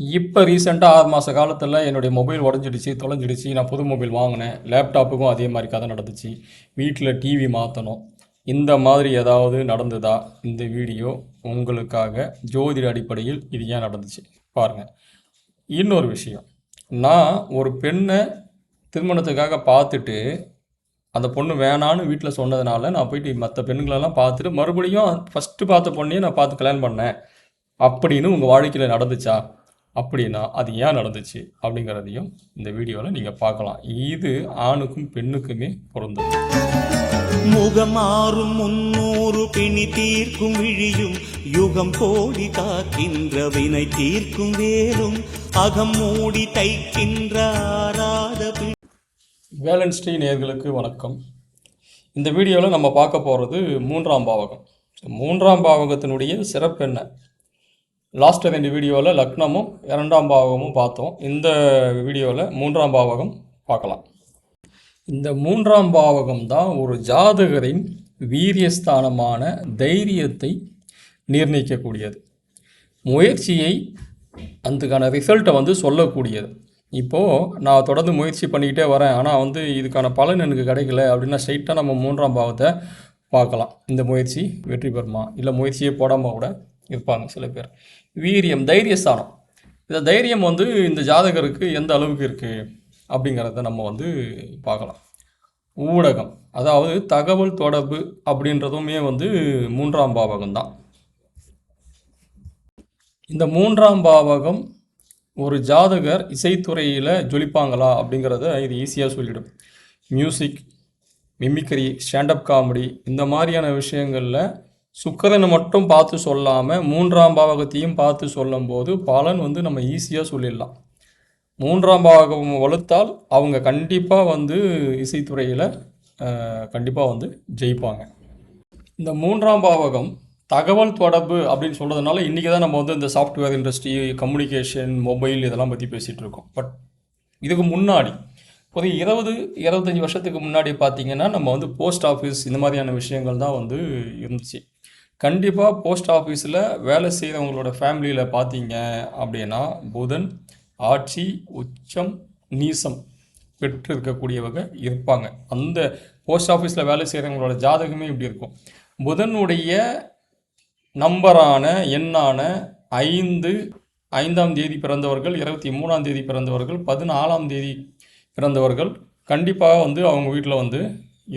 இப்போ ரீசெண்டாக ஆறு மாத காலத்தில் என்னுடைய மொபைல் உடஞ்சிடுச்சு தொலைஞ்சிடுச்சு. நான் புது மொபைல் வாங்கினேன். லேப்டாப்புக்கும் அதே மாதிரி கதை நடந்துச்சு. வீட்டில் டிவி மாற்றணும் இந்த மாதிரி ஏதாவது நடந்ததா? இந்த வீடியோ உங்களுக்காக ஜோதிட அடிப்படையில் இது ஏன் நடந்துச்சு? பாருங்கள் இன்னொரு விஷயம். நான் ஒரு பெண்ணை திருமணத்துக்காக பார்த்துட்டு அந்த பொண்ணு வேணான்னு வீட்டில் சொன்னதுனால நான் போயிட்டு மற்ற பெண்களெல்லாம் பார்த்துட்டு மறுபடியும் ஃபஸ்ட்டு பார்த்த பொண்ணையே நான் பார்த்து கல்யாணம் பண்ணேன். அப்படின்னு உங்கள் வாழ்க்கையில் நடந்துச்சா? அப்படின்னா அது ஏன் நடந்துச்சு அப்படிங்கிறதையும் இந்த வீடியோவில் நீங்கள் பார்க்கலாம். இது ஆணுக்கும் பெண்ணுக்குமே பொருந்தும். முகமாறும் முன்னூறு பிணி தீர்க்கும் விழியும் யுகம் கோடி காக்கின்ற வினை தீர்க்கும் வேலும் அகம் மூடி தைக்கின்ற ஆராத வேலன்ஸ்டே நேர்களுக்கு வணக்கம். இந்த வீடியோவில் நம்ம பார்க்க போகிறது மூன்றாம் பாவகம். மூன்றாம் பாவகத்தினுடைய சிறப்பு என்ன லாஸ்ட் ரெண்டு வீடியோவில் லக்னமும் இரண்டாம் பாவகமும் பார்த்தோம். இந்த வீடியோவில் மூன்றாம் பாவகம் பார்க்கலாம். இந்த மூன்றாம் பாவகம் தான் ஒரு ஜாதகரின் வீரியஸ்தானமான தைரியத்தை நிர்ணயிக்கக்கூடியது. முயற்சியை அதுக்கான ரிசல்ட்டை வந்து சொல்லக்கூடியது. இப்போது நான் தொடர்ந்து முயற்சி பண்ணிக்கிட்டே வரேன். ஆனால் வந்து இதுக்கான பலன் எனக்கு கிடைக்கல அப்படின்னா ஸ்ட்ரைட்டாக நம்ம மூன்றாம் பாவத்தை பார்க்கலாம். இந்த முயற்சி வெற்றி பெறுமா? இல்லை முயற்சியே போடாமல் கூட இருப்பாங்க சில பேர். வீரியம் தைரியஸ்தானம் இந்த தைரியம் வந்து இந்த ஜாதகருக்கு எந்த அளவுக்கு இருக்குது அப்படிங்கிறத நம்ம வந்து பார்க்கலாம். ஊடகம் அதாவது தகவல் தொடர்பு அப்படின்றதுமே வந்து மூன்றாம் பாவகம் தான். இந்த மூன்றாம் பாவகம் ஒரு ஜாதகர் இசைத்துறையில் ஜொலிப்பாங்களா அப்படிங்கிறத இது ஈஸியாக சொல்லிடும். மியூசிக் மிமிக்ரி ஸ்டாண்டப் காமெடி இந்த மாதிரியான விஷயங்களில் சுக்கரனை மட்டும் பார்த்து சொல்லாமல் மூன்றாம் பாவகத்தையும் பார்த்து சொல்லும்போது பலன் வந்து நம்ம ஈஸியாக சொல்லிடலாம். மூன்றாம் பாவகம் வளர்த்தால் அவங்க கண்டிப்பாக வந்து இசைத்துறையில் கண்டிப்பாக வந்து ஜெயிப்பாங்க. இந்த மூன்றாம் பாவகம் தகவல் தொடர்பு அப்படின்னு சொல்கிறதுனால இன்றைக்கி தான் நம்ம வந்து இந்த சாஃப்ட்வேர் இண்டஸ்ட்ரி கம்யூனிகேஷன் மொபைல் இதெல்லாம் பற்றி பேசிகிட்டு இருக்கோம். பட் இதுக்கு முன்னாடி ஒரு இருபது இருபத்தஞ்சி வருஷத்துக்கு முன்னாடி பார்த்தீங்கன்னா நம்ம வந்து போஸ்ட் ஆஃபீஸ் இந்த மாதிரியான விஷயங்கள் தான் வந்து இருந்துச்சு. கண்டிப்பாக போஸ்ட் ஆஃபீஸில் வேலை செய்கிறவங்களோட ஃபேமிலியில் பார்த்தீங்க அப்படின்னா புதன் ஆட்சி உச்சம் நீசம் பெற்று இருக்கக்கூடியவங்க இருப்பாங்க. அந்த போஸ்ட் ஆஃபீஸில் வேலை செய்கிறவங்களோட ஜாதகமே இப்படி இருக்கும். புதனுடைய நம்பரான எண்ணான ஐந்து ஐந்தாம் தேதி பிறந்தவர்கள் இருபத்தி மூணாம் தேதி பிறந்தவர்கள் பதினாலாம் தேதி பிறந்தவர்கள் கண்டிப்பாக வந்து அவங்க வீட்டில் வந்து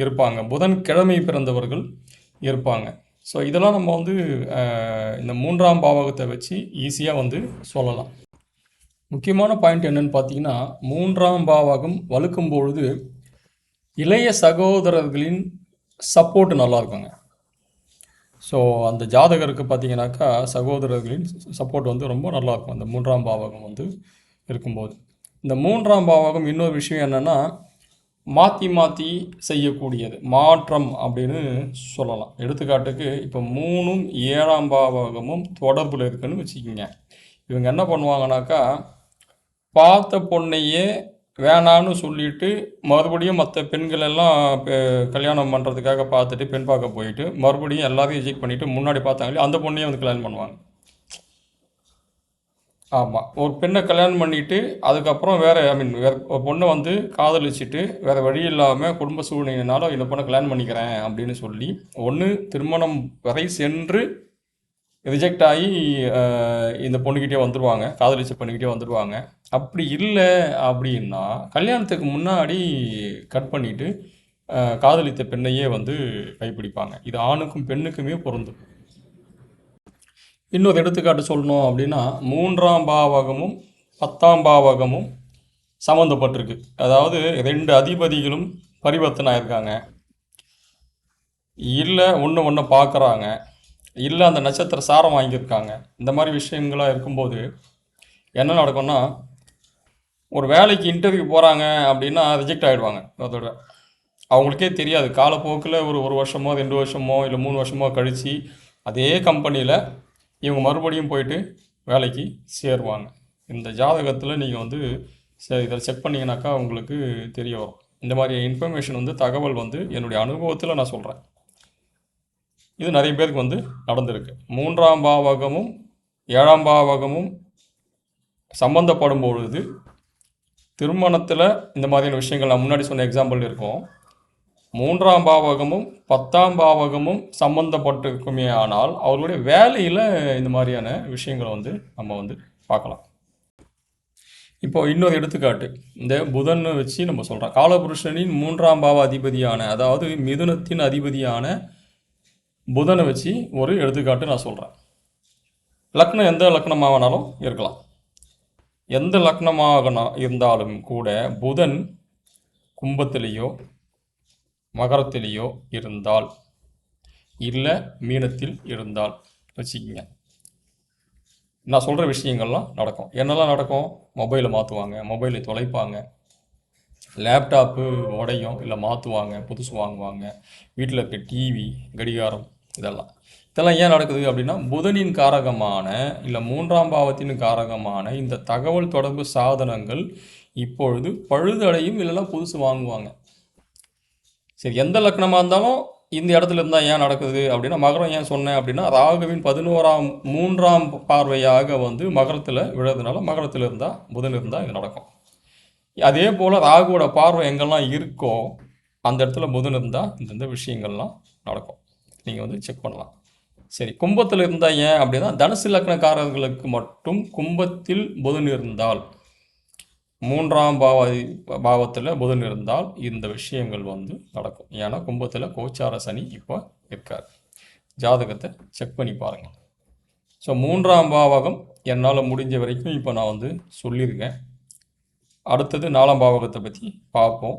இருப்பாங்க. புதன்கிழமை பிறந்தவர்கள் இருப்பாங்க. ஸோ இதெல்லாம் நம்ம வந்து இந்த மூன்றாம் பாவகத்தை வச்சு ஈஸியாக வந்து சொல்லலாம். முக்கியமான பாயிண்ட் என்னன்னு பார்த்தீங்கன்னா மூன்றாம் பாவகம் வலுக்கும் பொழுது இளைய சகோதரர்களின் சப்போர்ட் நல்லா இருக்குங்க. ஸோ அந்த ஜாதகருக்கு பார்த்தீங்கன்னாக்கா சகோதரர்களின் சப்போர்ட் வந்து ரொம்ப நல்லாயிருக்கும் அந்த மூன்றாம் பாவகம் வந்து இருக்கும்போது. இந்த மூன்றாம் பாவகம் இன்னொரு விஷயம் என்னென்னா மாற்றி மாற்றி செய்யக்கூடியது. மாற்றம் அப்படின்னு சொல்லலாம். எடுத்துக்காட்டுக்கு இப்போ மூணும் ஏழாம் பாவகமும் தொடர்பில் இருக்குன்னு வச்சுக்கோங்க. இவங்க என்ன பண்ணுவாங்கனாக்கா பார்த்த பொண்ணையே வேணான்னு சொல்லிட்டு மறுபடியும் மற்ற பெண்கள் எல்லாம் கல்யாணம் பண்ணுறதுக்காக பார்த்துட்டு பெண் பார்க்க போயிட்டு மறுபடியும் எல்லாத்தையும் ரிஜெக்ட் பண்ணிவிட்டு முன்னாடி பார்த்தாங்களே அந்த பொண்ணையே வந்து கல்யாணம் பண்ணுவாங்க. ஆமாம் ஒரு பெண்ணை கல்யாணம் பண்ணிட்டு அதுக்கப்புறம் வேறு ஐ மீன் வேறு ஒரு பொண்ணை வந்து காதலிச்சுட்டு வேறு வழி இல்லாமல் குடும்ப சூழ்நிலையினால இந்த பொண்ணை கல்யாணம் பண்ணிக்கிறேன் அப்படின்னு சொல்லி ஒன்று திருமணம் வரை சென்று ரிஜெக்ட் ஆகி இந்த பொண்ணுக்கிட்டே வந்துடுவாங்க காதலிச்ச பொண்ணுக்கிட்டே வந்துடுவாங்க அப்படி இல்லை அப்படின்னா கல்யாணத்துக்கு முன்னாடி கட் பண்ணிவிட்டு காதலித்த பெண்ணையே வந்து கைப்பிடிப்பாங்க. இது ஆணுக்கும் பெண்ணுக்குமே பொருந்தும். இன்னொரு எடுத்துக்காட்டு சொல்லணும் அப்படின்னா மூன்றாம் பாவகமும் பத்தாம் பாவகமும் சம்மந்தப்பட்டிருக்கு அதாவது ரெண்டு அதிபதிகளும் பரிவர்த்தனை ஆயிருக்காங்க இல்லை ஒன்று ஒன்று பார்க்குறாங்க இல்லை அந்த நட்சத்திர சாரம் வாங்கியிருக்காங்க. இந்த மாதிரி விஷயங்களாக இருக்கும்போது என்ன நடக்கும்னா ஒரு வேலைக்கு இன்டர்வியூ போகிறாங்க அப்படின்னா ரிஜெக்ட் ஆகிடுவாங்க அதோட அவங்களுக்கே தெரியாது. காலப்போக்கில் ஒரு ஒரு வருஷமோ ரெண்டு வருஷமோ இல்லை மூணு வருஷமோ கழித்து அதே கம்பெனியில் இவங்க மறுபடியும் போயிட்டு வேலைக்கு சேருவாங்க. இந்த ஜாதகத்தில் நீங்கள் வந்து சரி இதில் செக் பண்ணிங்கனாக்கா உங்களுக்கு தெரிய வரும். இந்த மாதிரி இன்ஃபர்மேஷன் வந்து தகவல் வந்து என்னுடைய அனுபவத்தில் நான் சொல்கிறேன் இது நிறைய பேருக்கு வந்து நடந்திருக்கு. மூன்றாம் பாவகமும் ஏழாம் பாவகமும் சம்மந்தப்படும் பொழுது திருமணத்தில் இந்த மாதிரியான விஷயங்கள் நான் முன்னாடி சொன்ன எக்ஸாம்பிள் இருக்கும். மூன்றாம் பாவகமும் பத்தாம் பாவகமும் சம்பந்தப்பட்டிருக்குமே ஆனால் அவர்களுடைய வேலையில் இந்த மாதிரியான விஷயங்களை வந்து நம்ம வந்து பார்க்கலாம். இப்போ இன்னொரு எடுத்துக்காட்டு. இந்த புதன் வச்சு நம்ம சொல்கிறோம் காலபுருஷனின் மூன்றாம் பாவ அதிபதியான அதாவது மிதுனத்தின் அதிபதியான புதனை வச்சு ஒரு எடுத்துக்காட்டு நான் சொல்கிறேன் லக்னம் எந்த லக்னமாக வேணாலும் இருக்கலாம். எந்த லக்னமாகனா இருந்தாலும் கூட புதன் கும்பத்திலேயோ மகரத்திலேயோ இருந்தால் இல்லை மீனத்தில் இருந்தால் வச்சுக்கிங்க. நான் சொல்கிற விஷயங்கள்லாம் நடக்கும். என்னெல்லாம் நடக்கும்? மொபைலை மாற்றுவாங்க மொபைலை தொலைப்பாங்க. லேப்டாப்பு உடையும் இல்லை மாற்றுவாங்க புதுசு வாங்குவாங்க. வீட்டில் இருக்க டிவி கடிகாரம் இதெல்லாம். இதெல்லாம் ஏன் நடக்குது அப்படின்னா புதனின் காரகமான இல்லை மூன்றாம் பாவத்தின் காரகமான இந்த தகவல் தொடர்பு சாதனங்கள் இப்பொழுது பழுதடையும் இல்லைன்னா புதுசு வாங்குவாங்க. சரி எந்த லக்னமாக இருந்தாலும் இந்த இடத்துல இருந்தால் ஏன் நடக்குது அப்படின்னா மகரம் ஏன் சொன்னேன் அப்படின்னா ராகுவின் பதினோராம் மூன்றாம் பார்வையாக வந்து மகரத்தில் விழுறதுனால மகரத்தில் இருந்தால் புதன் இருந்தால் இது நடக்கும். அதே போல் ராகுவோட பார்வை எங்கெல்லாம் இருக்கோ அந்த இடத்துல புதன் இருந்தால் இந்தந்த விஷயங்கள்லாம் நடக்கும். நீங்கள் வந்து செக் பண்ணலாம். சரி கும்பத்தில் இருந்தால் ஏன் அப்படின்னா தனுசு லக்னக்காரர்களுக்கு மட்டும் கும்பத்தில் புதன் இருந்தால் மூன்றாம் பாவ பாவத்தில் புதன் இருந்தால் இந்த விஷயங்கள் வந்து நடக்கும். ஏன்னா கும்பத்தில் கோச்சார சனி இப்போ இருக்கார். ஜாதகத்தை செக் பண்ணி பாருங்கள் ஸோ மூன்றாம் பாவகம் என்னால் முடிஞ்ச வரைக்கும் இப்போ நான் வந்து சொல்லியிருக்கேன். அடுத்தது நாலாம் பாவகத்தை பற்றி பார்ப்போம்.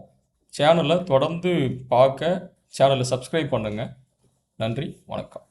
சேனலை தொடர்ந்து பார்க்க சேனலை சப்ஸ்கிரைப் பண்ணுங்கள் நன்றி வணக்கம்.